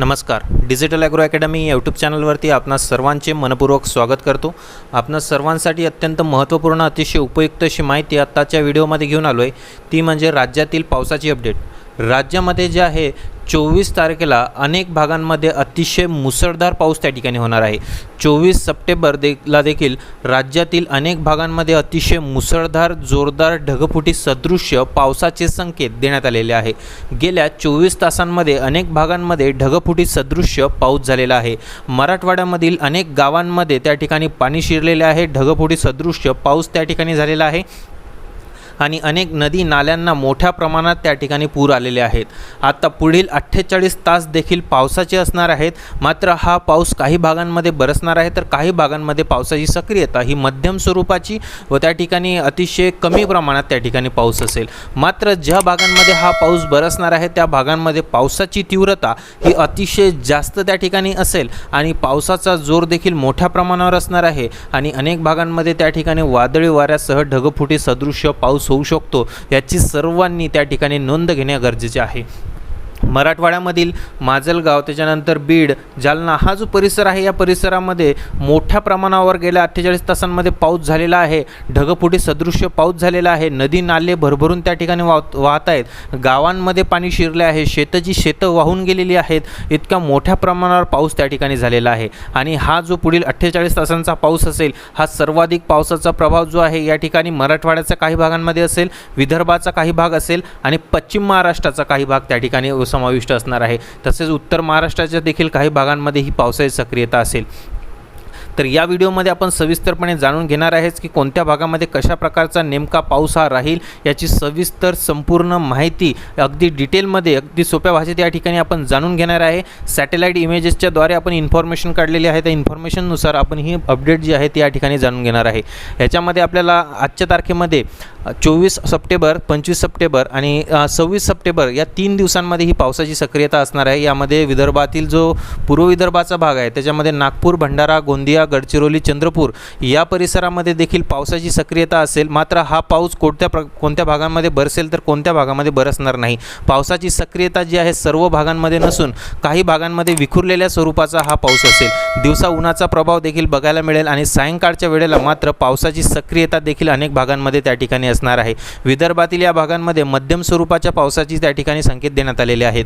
नमस्कार. Digital agro academy या YouTube चॅनलवरती आपणा सर्वांचे मनपूर्वक स्वागत करतो. आपण सर्वांसाठी अत्यंत महत्त्वपूर्ण अतिशय उपयुक्त अशी माहिती आत्ताच्या व्हिडिओमध्ये घेऊन आलो आहे ती म्हणजे राज्यातील पावसाची अपडेट राज्यामध्ये जे आहे चोवीस तारखेला अनेक भागांमध्ये अतिशय मुसळधार पाऊस त्या ठिकाणी होणार आहे. चोवीस सप्टेंबर देखला देखील राज्यातील अनेक भागांमध्ये अतिशय मुसळधार जोरदार ढगफुटी सदृश्य पावसाचे संकेत देण्यात आलेले आहे. गेल्या चोवीस तासांमध्ये अनेक भागांमध्ये ढगफुटी सदृश्य पाऊस झालेला आहे. मराठवाड्यामधील अनेक गावांमध्ये त्या ठिकाणी पाणी शिरलेले आहे. ढगफुटी सदृश्य पाऊस त्या ठिकाणी झालेला आहे. आणि अनेक नदी नाल्यांना मोठ्या प्रमाणात त्या ठिकाणी पूर आलेले आहेत. आता पुढील अठ्ठेचाळीस तास देखील पावसाचे असणार आहेत. मात्र हा पाऊस काही भागांमध्ये बरसणार आहे तर काही भागांमध्ये पावसाची सक्रियता ही मध्यम स्वरूपाची व त्या ठिकाणी अतिशय कमी प्रमाणात त्या ठिकाणी पाऊस असेल. मात्र ज्या भागांमध्ये हा पाऊस बरसणार आहे त्या भागांमध्ये पावसाची तीव्रता ही अतिशय जास्त त्या ठिकाणी असेल आणि पावसाचा जोर देखील मोठ्या प्रमाणावर असणार आहे आणि अनेक भागांमध्ये त्या ठिकाणी वादळी वाऱ्यासह ढगफुटी सदृश्य पाऊस होऊ शकतो याची सर्वांनी त्या ठिकाणी नोंद घेणे गरजेचे आहे. मराठवाड्यामधील माजलगाव त्याच्यानंतर बीड जालना हा जो परिसर आहे या परिसरामध्ये मोठ्या प्रमाणावर गेल्या अठ्ठेचाळीस तासांमध्ये पाऊस झालेला आहे. ढगफुटी सदृश्य पाऊस झालेला आहे. नदी नाले भरभरून त्या ठिकाणी वाह वाहत आहेत. गावांमध्ये पाणी शिरले आहे. शेतची शेतं वाहून गेलेली आहेत. इतक्या मोठ्या प्रमाणावर पाऊस त्या ठिकाणी झालेला आहे. आणि हा जो पुढील अठ्ठेचाळीस तासांचा पाऊस असेल हा सर्वाधिक पावसाचा प्रभाव जो आहे या ठिकाणी मराठवाड्याच्या काही भागांमध्ये असेल विदर्भाचा काही भाग असेल आणि पश्चिम महाराष्ट्राचा काही भाग त्या ठिकाणी समाविष्ट असणार आहे. तसेच उत्तर महाराष्ट्राच्या देखील काही भागांमध्ये ही पावसाची सक्रियता असेल. तर या व्हिडिओमध्ये आपण सविस्तरपणे जाणून घेणार आहेच की कोणत्या भागामध्ये कशा प्रकारचा नेमका पाऊस हा राहील याची सविस्तर संपूर्ण माहिती अगदी डिटेलमध्ये अगदी सोप्या भाषेत या ठिकाणी आपण जाणून घेणार आहे. सॅटेलाईट इमेजेसच्याद्वारे आपण इन्फॉर्मेशन काढलेली आहे. त्या इन्फॉर्मेशननुसार आपण ही अपडेट जी आहे ती या ठिकाणी जाणून घेणार आहे. याच्यामध्ये आपल्याला आजच्या तारखेमध्ये चोवीस सप्टेंबर पंचवीस सप्टेंबर आणि सव्वीस सप्टेंबर या तीन दिवसांमध्ये ही पावसाची सक्रियता असणार आहे. यामध्ये विदर्भातील जो पूर्व विदर्भाचा भाग आहे त्याच्यामध्ये नागपूर भंडारा गोंदिया गडचिरोली चंद्रपूर या परिसरामध्ये देखील पावसाची सक्रियता असेल. मात्र हा पाऊस कोणत्या प्र कोणत्या भागांमध्ये बरसेल तर कोणत्या भागामध्ये बरसणार नाही. पावसाची सक्रियता जी आहे सर्व भागांमध्ये नसून काही भागांमध्ये विखुरलेल्या स्वरूपाचा हा पाऊस असेल. दिवसा उन्हाचा प्रभाव देखील बघायला मिळेल आणि सायंकाळच्या वेळेला मात्र पावसाची सक्रियता देखील अनेक भागांमध्ये त्या ठिकाणी असणार आहे. विदर्भातील या भागांमध्ये मध्यम स्वरूपाच्या पावसाची त्या ठिकाणी संकेत देण्यात आलेले आहेत.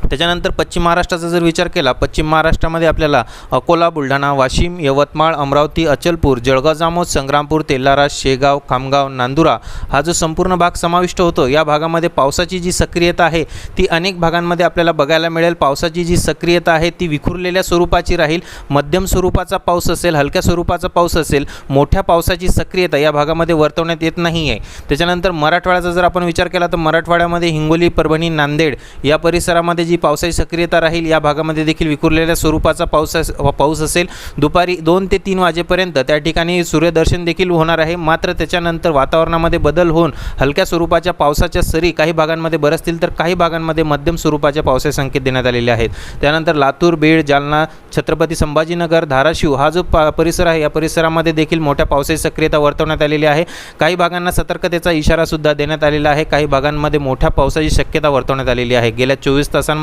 त्याच्यानंतर पश्चिम महाराष्ट्राचा जर विचार केला पश्चिम महाराष्ट्रामध्ये आपल्याला अकोला बुलढाणा वाशिम यवतमाळ अमरावती अचलपूर जळगाव जामोद संग्रामपूर तेलारा शेगाव खामगाव नांदुरा हा जो संपूर्ण भाग समाविष्ट होतो या भागामध्ये पावसाची जी सक्रियता आहे ती अनेक भागांमध्ये आपल्याला बघायला मिळेल. पावसाची जी सक्रियता आहे ती विखुरलेल्या स्वरूपाची राहील. मध्यम स्वरूपाचा पाऊस असेल हलक्या स्वरूपाचा पाऊस असेल मोठ्या पावसाची सक्रियता या भागामध्ये वर्तवण्यात येत नाही आहे त्याच्यानंतर मराठवाड्याचा जर आपण विचार केला तर मराठवाड्यामध्ये हिंगोली परभणी नांदेड या परिसरामध्ये जी पावसाची सक्रियता राहील या भागामध्ये देखील विखुरलेल्या स्वरूपाचा पाऊस पाऊस असेल. दुपारी दोन ते तीन वाजेपर्यंत त्या ठिकाणी सूर्यदर्शन देखील होणार आहे. मात्र त्याच्यानंतर वातावरणामध्ये बदल होऊन हलक्या स्वरूपाच्या पावसाच्या सरी काही भागांमध्ये बरसतील तर काही भागांमध्ये मध्यम स्वरूपाच्या पावसाचे संकेत देण्यात आलेले आहेत. त्यानंतर लातूर बीड जालना छत्रपती संभाजीनगर धाराशिव हा जो पा परिसर आहे या परिसरामध्ये देखील मोठ्या पावसाची सक्रियता वर्तवण्यात आलेली आहे. काही भागांना सतर्कतेचा इशारासुद्धा देण्यात आलेला आहे. काही भागांमध्ये मोठ्या पावसाची शक्यता वर्तवण्यात आलेली आहे. गेल्या चोवीस तासांमध्ये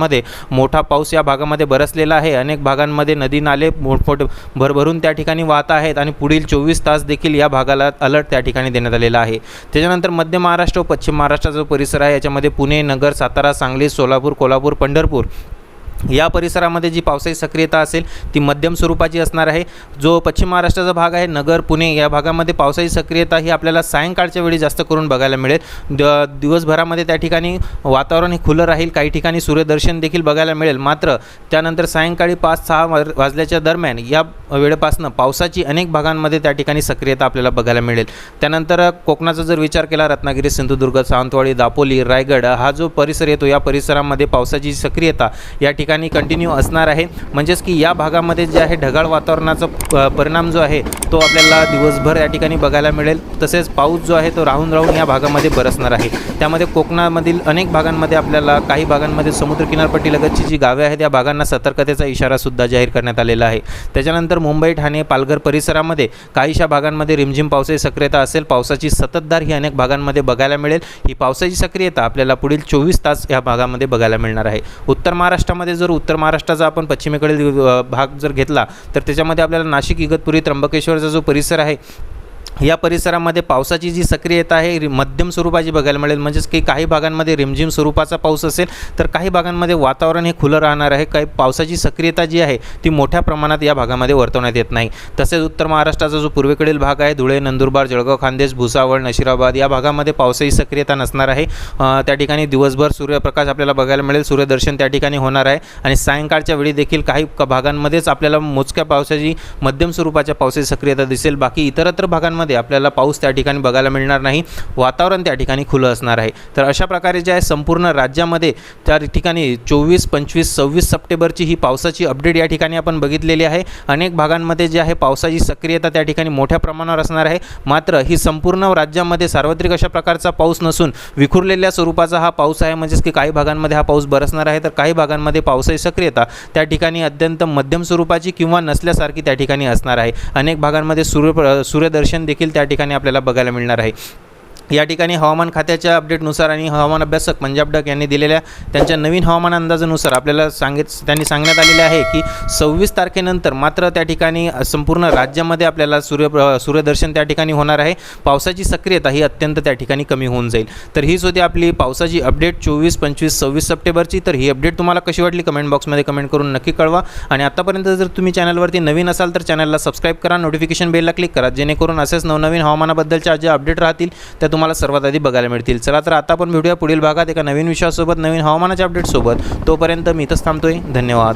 मोठा पाऊस या भागामध्ये बरसलेला आहे. अनेक भागांमध्ये नदी नाले मोठमोठ भरभरून त्या ठिकाणी वाहत आहेत आणि पुढील चोवीस तास देखील या भागाला अलर्ट त्या ठिकाणी देण्यात आलेला आहे. त्याच्यानंतर मध्य महाराष्ट्र व पश्चिम महाराष्ट्राचा जो परिसर आहे याच्यामध्ये पुणे नगर सातारा सांगली सोलापूर कोल्हापूर पंढरपूर या परिसरामध्ये जी पावसाची सक्रियता असेल ती मध्यम स्वरूपाची असणार आहे. जो पश्चिम महाराष्ट्राचा भाग आहे नगर पुणे या भागामध्ये पावसाची सक्रियता ही आपल्याला सायंकाळच्या वेळी जास्त करून बघायला मिळेल. द दिवसभरामध्ये त्या ठिकाणी वातावरण हे खुलं राहील काही ठिकाणी सूर्यदर्शन देखील बघायला मिळेल. मात्र त्यानंतर सायंकाळी पाच सहा वाज वाजल्याच्या दरम्यान या वेळेपासनं पावसाची अनेक भागांमध्ये त्या ठिकाणी सक्रियता आपल्याला बघायला मिळेल. त्यानंतर कोकणाचा जर विचार केला रत्नागिरी सिंधुदुर्ग सावंतवाडी दापोली रायगड हा जो परिसर येतो या परिसरामध्ये पावसाची सक्रियता या ठिकाणी ठिकाणी कंटिन्यू असणार आहे. म्हणजेच की या भागामध्ये जे आहे ढगाळ वातावरणाचा परिणाम जो आहे तो आपल्याला दिवसभर या ठिकाणी बघायला मिळेल. तसेच पाऊस जो आहे तो राहून राहून या भागामध्ये बरसणार आहे. त्यामध्ये कोकणामधील अनेक भागांमध्ये आपल्याला काही भागांमध्ये समुद्र किनारपट्टीलगतची जी गावे आहेत या भागांना सतर्कतेचा इशारासुद्धा जाहीर करण्यात आलेला आहे. त्याच्यानंतर मुंबई ठाणे पालघर परिसरामध्ये काहीशा भागांमध्ये रिमझिम पावसाची सक्रियता असेल. पावसाची सततधार ही अनेक भागांमध्ये बघायला मिळेल. ही पावसाची सक्रियता आपल्याला पुढील चोवीस तास या भागामध्ये बघायला मिळणार आहे. उत्तर महाराष्ट्रामध्ये जर उत्तर महाराष्ट्राचा आपण पश्चिमेकडील भाग जर घेतला तर त्याच्यामध्ये आपल्याला नाशिक इगतपुरी त्र्यंबकेश्वरचा जो परिसर आहे या परिसरामध्ये पावसाची जी सक्रियता आहे रि- मध्यम स्वरूपाची बघायला मिळेल. म्हणजेच की काही भागांमध्ये रिमझिम स्वरूपाचा पाऊस असेल तर काही भागांमध्ये वातावरण हे खुलं राहणार आहे. काही पावसाची सक्रियता जी आहे ती मोठ्या प्रमाणात या भागामध्ये वर्तवण्यात येत नाही. तसेच उत्तर महाराष्ट्राचा जो पूर्वेकडील भाग आहे धुळे नंदुरबार जळगाव खानदेश भुसावळ नशिराबाद या भागामध्ये पावसाची सक्रियता नसणार आहे. त्या ठिकाणी दिवसभर सूर्यप्रकाश आपल्याला बघायला मिळेल. सूर्यदर्शन त्या ठिकाणी होणार आहे. आणि सायंकाळच्या वेळी देखील काही भागांमध्येच आपल्याला मोजक्या पावसाची मध्यम स्वरूपाच्या पावसाची सक्रियता दिसेल. बाकी इतरत्र भागांमध्ये आपल्याला पाऊस त्या ठिकाणी बघायला मिळणार नाही वातावरण त्या ठिकाणी खुलं असणार आहे. तर अशा प्रकारे जे आहे संपूर्ण राज्यामध्ये त्या ठिकाणी चोवीस पंचवीस सव्वीस सप्टेंबरची ही पावसाची अपडेट या ठिकाणी आपण बघितलेली आहे. अनेक भागांमध्ये जे आहे पावसाची सक्रियता त्या ठिकाणी मोठ्या प्रमाणावर असणार आहे. मात्र ही संपूर्ण राज्यामध्ये सार्वत्रिक अशा प्रकारचा पाऊस नसून विखुरलेल्या स्वरूपाचा हा पाऊस आहे. म्हणजेच की काही भागांमध्ये हा पाऊस बरसणार आहे. तर काही भागांमध्ये पावसाची सक्रियता त्या ठिकाणी अत्यंत मध्यम स्वरूपाची किंवा नसल्यासारखी त्या ठिकाणी असणार आहे. अनेक भागांमध्ये सूर्य सूर्यदर्शन देखील देखील त्या ठिकाणी आपल्याला बघायला मिळणार आहे. या ठिकाणी हवामान खात्याच्या अपडेटनुसार आणि हवामान अभ्यासक पंजाब डक यांनी दिलेल्या त्यांच्या नवीन हवामान अंदाजानुसार आपल्याला सांगित त्यांनी सांगण्यात आलेले आहे की सव्वीस तारखेनंतर मात्र त्या ठिकाणी संपूर्ण राज्यामध्ये आपल्याला सूर्य सूर्यदर्शन त्या ठिकाणी होणार आहे. पावसाची सक्रियता ही अत्यंत त्या ठिकाणी कमी होऊन जाईल. तर हीच होती आपली पावसाची अपडेट चोवीस पंचवीस सव्वीस सप्टेंबरची. तर ही अपडेट तुम्हाला कशी वाटली कमेंट बॉक्समध्ये कमेंट करून नक्की कळवा. आणि आतापर्यंत जर तुम्ही चॅनलवरती नवीन असाल तर चॅनलला सबस्क्राईब करा नोटिफिकेशन बेलला क्लिक करा जेणेकरून असेच नवनवीन हवामानाबद्दलच्या ज्या अपडेट राहतील त्या तुम्हाला सर्वात आधी बघायला मिळतील. चला तर आता आपण भेटूया पुढील भागात एका नवीन विषयासोबत नवीन हवामानाच्या अपडेटसोबत तोपर्यंत मी इथंच थांबतोय. धन्यवाद.